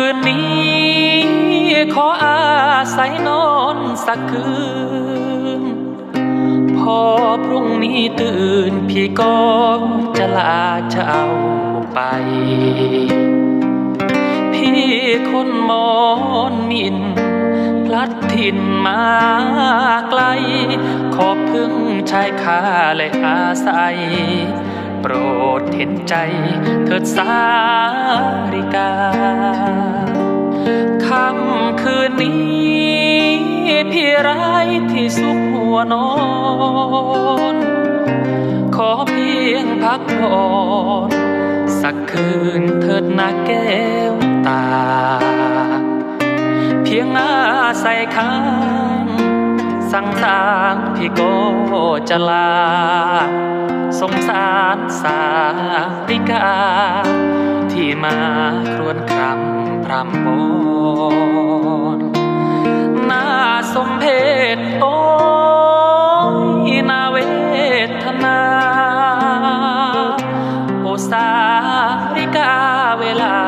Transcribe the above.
ืนนี้ ขออาศัยนอนสักคืน พอพรุ่งนี้ตื่นพี่ก็จะลาเจ้าไป พี่คนมอนมินพลัดถิ่นมาไกล ขอพึ่งชายคาและอาศัย โปรดเห็นใจเถิดสา ตีพี่ไร้ที่สุขหัวนอน ขอเพียงพักผ่อนสักคืนเถิดนาแก้วตา เพียงอาศัยค้างสั่งสางพี่ก็จะลา สงสารสาริกา ที่มาครวญครำพรำบน สาริกาเวลา